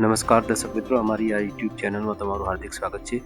નમસ્કાર દર્શક મિત્રો, અમારી આ યુટ્યુબ ચેનલમાં તમારું હાર્દિક સ્વાગત છે.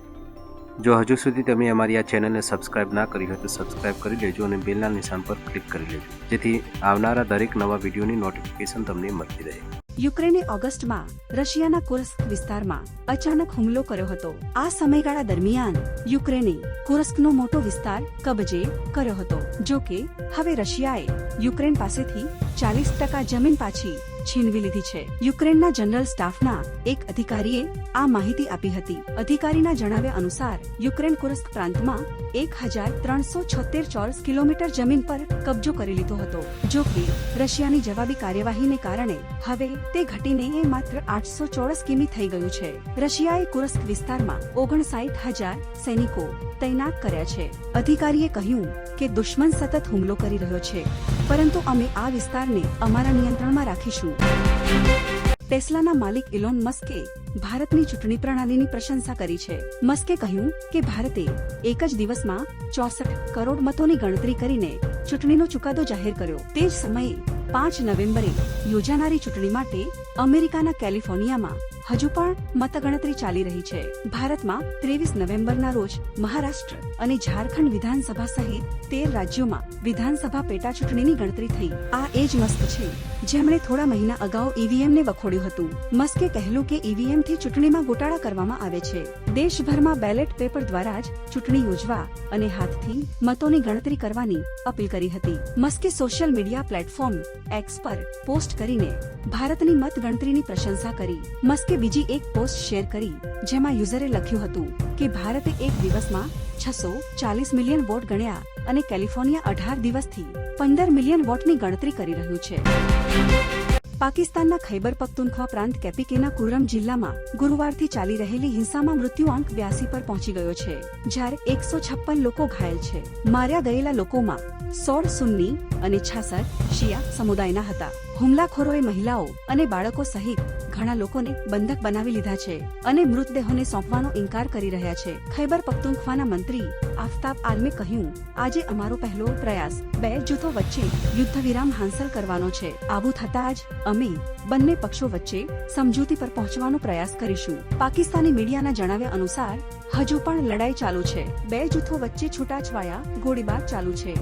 જો હજુ સુધી તમે અમારી આ ચેનલને સબસ્ક્રાઇબ ના કરી હોય તો સબસ્ક્રાઇબ કરી લેજો અને બેલના નિશાન પર ક્લિક કરી લેજો. જેથી આવનારા દરેક નવા વિડીયોની નોટિફિકેશન તમને મળતી રહે. યુક્રેને ઓગસ્ટમાં રશિયાના કુર્સ્ક વિસ્તારમાં અચાનક હુમલો કર્યો હતો. આ સમયગાળા દરમિયાન યુક્રેને કુર્સ્કનો મોટો વિસ્તાર કબજે કર્યો હતો. જો કે, હવે રશિયાએ યુક્રેન પાસેથી ચાલીસ ટકા જમીન પાછી છીનવી લીધી છે. યુક્રેનના જનરલ સ્ટાફના એક અધિકારીએ આ માહિતી આપી હતી. અધિકારીના જણાવ્યા અનુસાર, યુક્રેન કુરસ્ક પ્રાંતમાં એક હજાર ત્રણસો છોતેર ચોરસ કિલોમીટર જમીન પર કબજો કરી લીધો હતો, જો કે રશિયાની જવાબી કાર્યવાહીને કારણે હવે તે ઘટીને એ માત્ર આઠસો ચોરસ કિમી થઈ ગયું છે. રશિયાએ કુરસ્ક વિસ્તારમાં ઓગણસાઠ હજાર સૈનિકો તૈનાત કર્યા છે. અધિકારીએ કહ્યું કે દુશ્મન સતત હુમલો કરી રહ્યો છે, પરંતુ અમે આ વિસ્તારને અમારા નિયંત્રણમાં રાખીશું. ટેસ્લાના માલિક ઇલોન મસ્કે ભારતની ચૂંટણી પ્રણાલીની પ્રશંસા કરી છે. મસ્કે કહ્યું કે ભારતે એક જ દિવસમાં ચોસઠ કરોડ મતોની ગણતરી કરીને ચૂંટણીનો ચુકાદો જાહેર કર્યો. તે જ સમયે પાંચ નવેમ્બરે યોજાનારી ચૂંટણી માટે અમેરિકાના કેલિફોર્નિયામાં હજુ પણ મતગણતરી ચાલી રહી છે. ભારતમાં ત્રેવીસ નવેમ્બરના રોજ મહારાષ્ટ્ર અને ઝારખંડ વિધાનસભા સહિત તેર રાજ્યોમાં વિધાનસભા પેટા ચૂંટણીની ગણતરી થઈ. આ એ જ મસ્ક છે. જેમણે થોડા મહિના અગાઉ ઈવીએમ ને વખોડ્યું હતું. મસ્કે કહેલું કે ઈવીએમથી ચૂંટણીમાં ગોટાળા કરવામાં આવે છે. દેશભરમાં બેલેટ પેપર દ્વારા જ ચૂંટણી યોજવા અને હાથથી મતોની ગણતરી કરવાની અપીલ કરી હતી. મસ્કે સોશિયલ મીડિયા પ્લેટફોર્મ એક્સ પર પોસ્ટ કરીને ભારતની મત ગણતરીની પ્રશંસા કરી. મસ્કે બીજી એક પોસ્ટ શેર કરી, જેમાં યુઝરે લખ્યું હતું કે ભારતે એક દિવસમાં છસો ચાલીસ મિલિયન વોટ ગણ્યા અને કેલિફોર્નિયા અઢાર દિવસથી પંદર મિલિયન વોટની ગણતરી કરી રહ્યું છે. પાકિસ્તાનના ખૈબર પખ્તુનખ્વા પ્રાંત કેપિકેના કુરમ જિલ્લામાં ગુરુવારથી ચાલી રહેલી હિંસામાં મૃત્યુઆંક બ્યાસી પર પહોંચી ગયો છે, જ્યારે એકસો છપ્પન લોકો ઘાયલ છે. માર્યા ગયેલા લોકોમાં સોળ સુન્ની અને છાસઠ શિયા સમુદાયના હતા. હુમલાખોરોએ મહિલાઓ અને બાળકો સહિત ઘણા લોકોને બંધક બનાવી લીધા છે અને મૃતદેહોને સોંપવાનો ઇનકાર કરી રહ્યા છે. ખૈબર પખ્તુનખ્વાના મંત્રી આફતાબ આલમે કહ્યું, આજે અમારો પહેલો પ્રયાસ બે જૂથો વચ્ચે યુદ્ધ વિરામ હાંસલ કરવાનો છે. આવું થતાં જ અમે બંને પક્ષો વચ્ચે સમજૂતી પર પહોંચવાનો પ્રયાસ કરીશું. પાકિસ્તાની મીડિયાના જણાવ્યા અનુસાર, હજુ પણ લડાઈ ચાલુ છે. બે જૂથો વચ્ચે છૂટાછવાયા ગોળીબાર ચાલુ છે.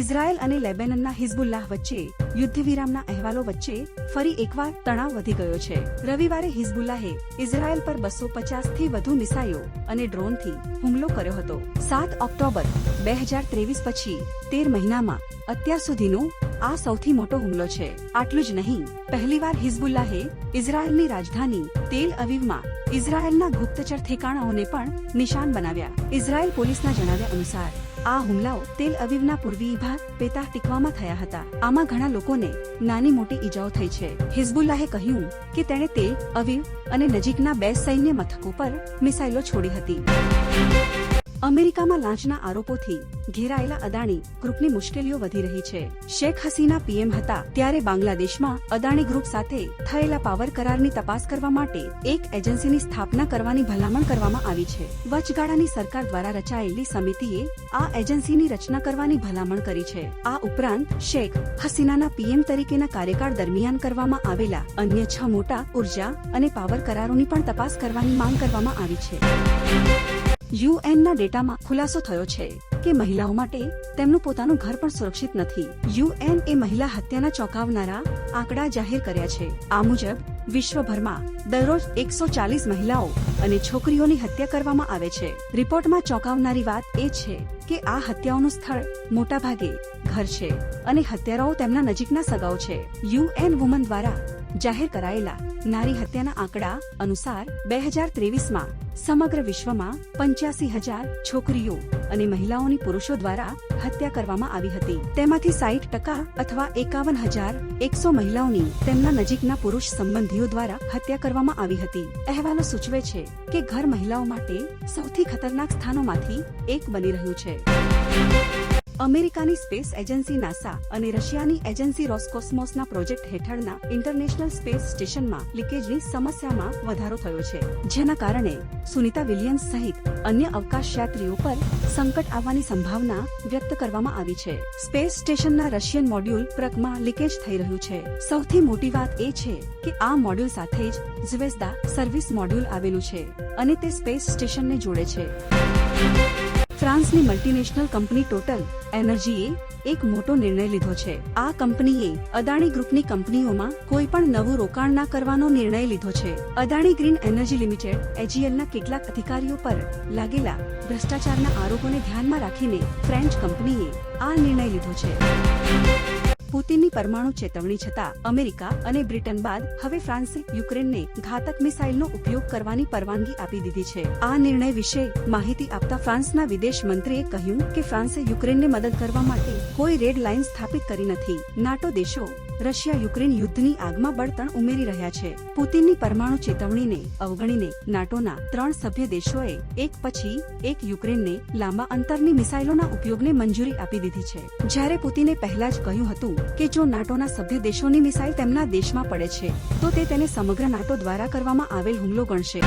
ઇઝરાયલ અને લેબેનનના હિઝબુલ્લાહ વચ્ચે યુદ્ધ વિરામના અહેવાલો વચ્ચે ફરી એકવાર તણાવ વધી ગયો છે. રવિવારે હિઝબુલ્લાહે ઇઝરાયલ પર બસો પચાસથી વધુ મિસાઈલો અને ડ્રોનથી હુમલો કર્યો હતો. સાત ઓક્ટોબર બે હજાર ત્રેવીસ પછી તેર મહિનામાં અત્યાર સુધીનો આ સૌથી મોટો હુમલો છે. આટલું જ નહીં, પહેલીવાર હિઝબુલ્લાહે ઇઝરાયલની રાજધાની તેલ અવિવમાં ઇઝરાયલના ગુપ્તચર ઠેકાણાઓને પણ નિશાન બનાવ્યા. ઇઝરાયલ પોલીસના જણાવ્યા અનુસાર આ હુમલાઓ તેલ અવિવના પૂર્વી ભાગ પેતા ટીકવામાં થયા હતા. આમાં ઘણા લોકોને નાની મોટી ઈજાઓ થઈ છે. હિઝબુલ્લાહે કહ્યું કે તેણે તેલ અવિવ અને નજીકના બે સૈન્ય મથકો પર મિસાઇલો છોડી હતી. અમેરિકામાં લાંચના આરોપોથી ઘેરાયેલા અદાણી ગ્રુપની મુશ્કેલીઓ વધી રહી છે. શેખ હસીના પીએમ હતા ત્યારે બાંગ્લાદેશમાં અદાણી ગ્રુપ સાથે થયેલા પાવર કરારની તપાસ કરવા માટે એક એજન્સીની સ્થાપના કરવાની ભલામણ કરવામાં આવી છે. વચગાળાની સરકાર દ્વારા રચાયેલી સમિતિએ આ એજન્સીની રચના કરવાની ભલામણ કરી છે. આ ઉપરાંત શેખ હસીનાના પીએમ તરીકેના કાર્યકાળ દરમિયાન કરવામાં આવેલા અન્ય છ મોટા ઊર્જા અને પાવર કરારોની પણ તપાસ કરવાની માંગ કરવામાં આવી છે. યુએનના ડેટામાં ખુલાસો થયો છે કે મહિલાઓ માટે તેમનું પોતાનું ઘર પણ સુરક્ષિત નથી. યુએન એ મહિલા હત્યાના ચોંકાવનારા આંકડા જાહેર કર્યા છે. આ મુજબ, વિશ્વભરમાં દરરોજ એકસો ચાલીસ મહિલાઓ અને છોકરીઓની હત્યા કરવામાં આવે છે. રિપોર્ટમાં ચોંકાવનારી વાત એ છે કે આ હત્યાઓનું સ્થળ મોટાભાગે ઘર છે અને હત્યારાઓ તેમના નજીકના સગાઓ છે. યુએન વુમન દ્વારા જાહેર કરાયેલા નારી હત્યાના આંકડા અનુસાર, બે હજાર ત્રેવીસમાં સમગ્ર વિશ્વમાં પંચ્યાસી હજાર છોકરીઓ અને મહિલાઓની પુરુષો દ્વારા હત્યા કરવામાં આવી હતી. તેમાંથી સાઈઠ ટકા અથવા એકાવન હજાર એકસો મહિલાઓની તેમના નજીકના પુરુષ સંબંધીઓ દ્વારા હત્યા કરવામાં આવી હતી. અહેવાલો સૂચવે છે કે ઘર મહિલાઓ માટે સૌથી ખતરનાક સ્થાનોમાંથી એક બની રહ્યું છે. અમેરિકાની સ્પેસ એજન્સી નાસા અને રશિયાની એજન્સી રોસ્કોસ્મોસના પ્રોજેક્ટ હેઠળના ઇન્ટરનેશનલ સ્પેસ સ્ટેશનમાં લીકેજની સમસ્યામાં વધારો થયો છે, જેના કારણે સુનિતા વિલિયમ્સ સહિત અન્ય અવકાશયાત્રીઓ પર સંકટ આવવાની સંભાવના વ્યક્ત કરવામાં આવી છે. સ્પેસ સ્ટેશનના રશિયન મોડ્યુલ પ્રકમાં લીકેજ થઈ રહ્યું છે. સૌથી મોટી વાત એ છે કે આ મોડ્યુલ સાથે જ ઝવેઝદા સર્વિસ મોડ્યુલ આવેલું છે અને તે સ્પેસ સ્ટેશનને જોડે છે. ફ્રાન્સની મલ્ટીનેશનલ કંપની ટોટલ, એનર્જીએ, એક મોટો નિર્ણય લીધો છે. આ કંપનીએ અદાણી ગ્રુપની કંપનીઓમાં કોઈ પણ નવું રોકાણ ના કરવાનો નિર્ણય લીધો છે. અદાણી ગ્રીન એનર્જી લિમિટેડ એજીએલના કેટલાક અધિકારીઓ પર લાગેલા ભ્રષ્ટાચારના આરોપોને ધ્યાનમાં રાખીને ફ્રેન્ચ કંપનીએ આ નિર્ણય લીધો છે. પુતિનની પરમાણુ ચેતવણી છતાં અમેરિકા અને બ્રિટન બાદ હવે ફ્રાન્સે યુક્રેનને ઘાતક મિસાઇલનો ઉપયોગ કરવાની પરવાનગી આપી દીધી છે. આ નિર્ણય વિશે માહિતી આપતા ફ્રાન્સના વિદેશ મંત્રીએ કહ્યું કે ફ્રાન્સે યુક્રેનને મદદ કરવા માટે કોઈ રેડ લાઇન સ્થાપિત કરી નથી. નાટો દેશો રશિયા યુક્રેન યુદ્ધની આગમાં બળતણ ઉમેરી રહ્યા છે. પુતિનની પરમાણુ ચેતવણીને અવગણીને નાટોના ત્રણ સભ્ય દેશોએ એક પછી એક યુક્રેનને લાંબા અંતરની મિસાઇલોના ઉપયોગને મંજૂરી આપી દીધી છે. જ્યારે પુતિને પહેલા જ કહ્યું હતું કે જો નાટોના સભ્ય દેશોની મિસાઇલ તેમના દેશમાં પડે છે, તો તે તેને સમગ્ર નાટો દ્વારા કરવામાં આવેલ હુમલો ગણશે.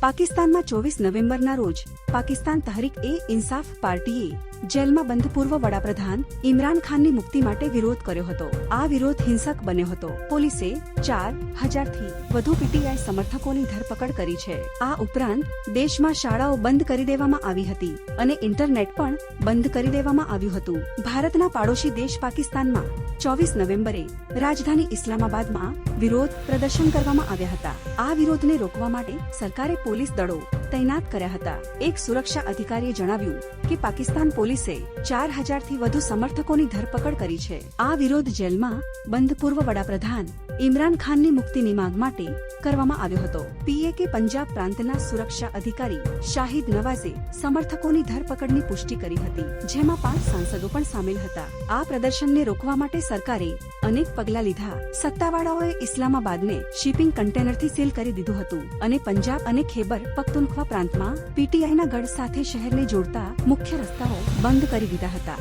પાકિસ્તાનમાં ચોવીસ નવેમ્બરના રોજ પાકિસ્તાન તહરીક એ ઇન્સાફ પાર્ટીએ જેલમાં બંધ પૂર્વ વડાપ્રધાન ઇમરાન ખાનની મુક્તિ માટે વિરોધ કર્યો હતો. આ વિરોધ હિંસક બન્યો હતો. પોલીસે ચાર હજારથી વધુ પીટીઆઈ સમર્થકોની ધરપકડ કરી છે. આ ઉપરાંત દેશમાં શાળાઓ બંધ કરી દેવામાં આવી હતી અને ઇન્ટરનેટ પણ બંધ કરી દેવામાં આવ્યું હતું. ભારતના પાડોશી દેશ પાકિસ્તાનમાં ચોવીસ નવેમ્બરે રાજધાની ઇસ્લામાબાદમાં વિરોધ પ્રદર્શન કરવામાં આવ્યા હતા. આ વિરોધને રોકવા માટે સરકારે પોલીસ દળો તૈનાત કર્યા હતા. એક સુરક્ષા અધિકારીએ જણાવ્યું કે પાકિસ્તાન પોલીસે ચાર હજારથી વધુ સમર્થકોની ધરપકડ કરી છે. આ વિરોધ જેલમાં બંધ પૂર્વ વડાપ્રધાન ઇમરાન ખાનની મુક્તિની માંગ માટે કરવામાં આવ્યો હતો. પીએકે પંજાબ પ્રાંતના સુરક્ષા અધિકારી શાહિદ નવાઝે સમર્થકોની ધરપકડની પુષ્ટિ કરી હતી, જેમાં પાંચ સાંસદો પણ સામેલ હતા. આ પ્રદર્શનને રોકવા માટે સરકારે અનેક પગલા લીધા. સત્તાવાળાઓએ ઇસ્લામાબાદને શિપિંગ કન્ટેનરથી સીલ કરી દીધું હતું અને પંજાબ અને ખેબર પખ્તુનખ્વા પ્રાંતમાં પીટીઆઈના ગઢ સાથે શહેરને જોડતા મુખ્ય રસ્તાઓ બંધ કરી દીધા હતા.